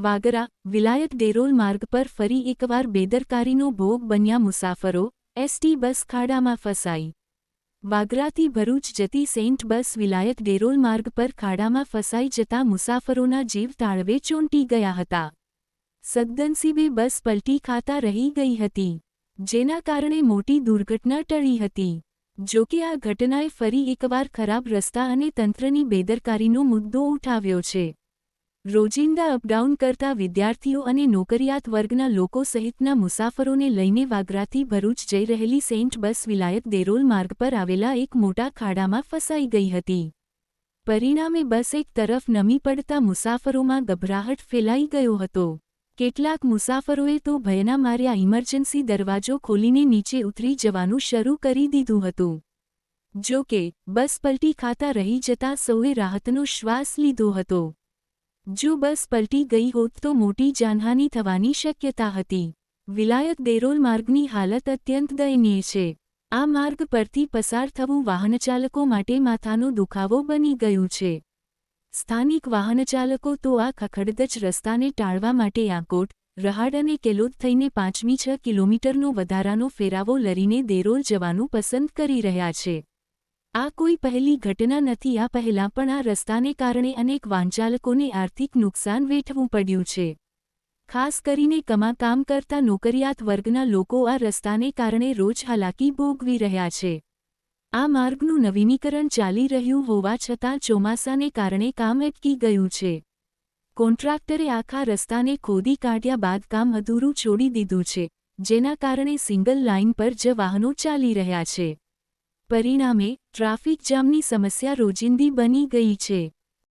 વાગરા, વિલાયત ડેરોલ માર્ગ પર ફરી એકવાર બેદરકારીનો ભોગ બન્યા મુસાફરો એસટી બસ ખાડામાં ફસાઈ. વાગરાથી ભરૂચ જતી સેન્ટ બસ વિલાયત ડેરોલ માર્ગ પર ખાડામાં ફસાઈ જતા મુસાફરોના જીવ તાળવે ચોંટી ગયા હતા. સદનસીબે બસ પલટી ખાતા રહી ગઈ હતી, જેના કારણે મોટી દુર્ઘટના ટળી હતી. જો કે આ ઘટનાએ ફરી એકવાર ખરાબ રસ્તા અને તંત્રની બેદરકારીનો મુદ્દો ઉઠાવ્યો છે. રોજિંદા અપડાઉન કરતા વિદ્યાર્થીઓ અને નોકરિયાત વર્ગના લોકો સહિતના મુસાફરોને લઈને વાગરાથી ભરૂચ જઈ રહેલી સેન્ટ બસ વિલાયત દેરોલ માર્ગ પર આવેલા એક મોટા ખાડામાં ફસાઈ ગઈ હતી. પરિણામે બસ એક તરફ નમી પડતા મુસાફરોમાં ગભરાહટ ફેલાઈ ગયો હતો. કેટલાક મુસાફરોએ તો ભયના માર્યા ઇમરજન્સી દરવાજો ખોલીને નીચે ઉતરી જવાનું શરૂ કરી દીધું હતું. જો કે, બસ પલટી ખાતા રહી જતા સૌએ રાહતનો શ્વાસ લીધો હતો. જો બસ પલટી ગઈ હોત તો મોટી જાનહાની થવાની શક્યતા હતી. વિલાયત દેરોલ માર્ગની હાલત અત્યંત દયનીય છે. આ માર્ગ પરથી પસાર થવું વાહનચાલકો માટે માથાનો દુખાવો બની ગયું છે. સ્થાનિક વાહનચાલકો તો આ ખખડદજ રસ્તાને ટાળવા માટે આકોટ, રહાડ અને કેલોદ થઈને પાંચમી છ કિલોમીટરનો વધારાનો ફેરાવો લરીને દેરોલ જવાનું પસંદ કરી રહ્યા છે. આ કોઈ પહેલી ઘટના નથી, આ પહેલાં પણ આ રસ્તાને કારણે અનેક વાંચાલકોને આર્થિક નુકસાન વેઠવું પડ્યું છે. ખાસ કરીને કમા કામ કરતા નોકરિયાત વર્ગના લોકો આ રસ્તાને કારણે રોજ હાલાકી ભોગવી રહ્યા છે. આ માર્ગનું નવીનીકરણ ચાલી રહ્યું હોવા છતાં ચોમાસાને કારણે કામ અટકી ગયું છે. કોન્ટ્રાક્ટરે આખા રસ્તાને ખોદી કાઢ્યા બાદ કામ અધૂરું છોડી દીધું છે, જેના કારણે સિંગલ લાઇન પર જ વાહનો ચાલી રહ્યા છે. પરિણામે ટ્રાફિક જામની સમસ્યા રોજિંદી બની ગઈ છે.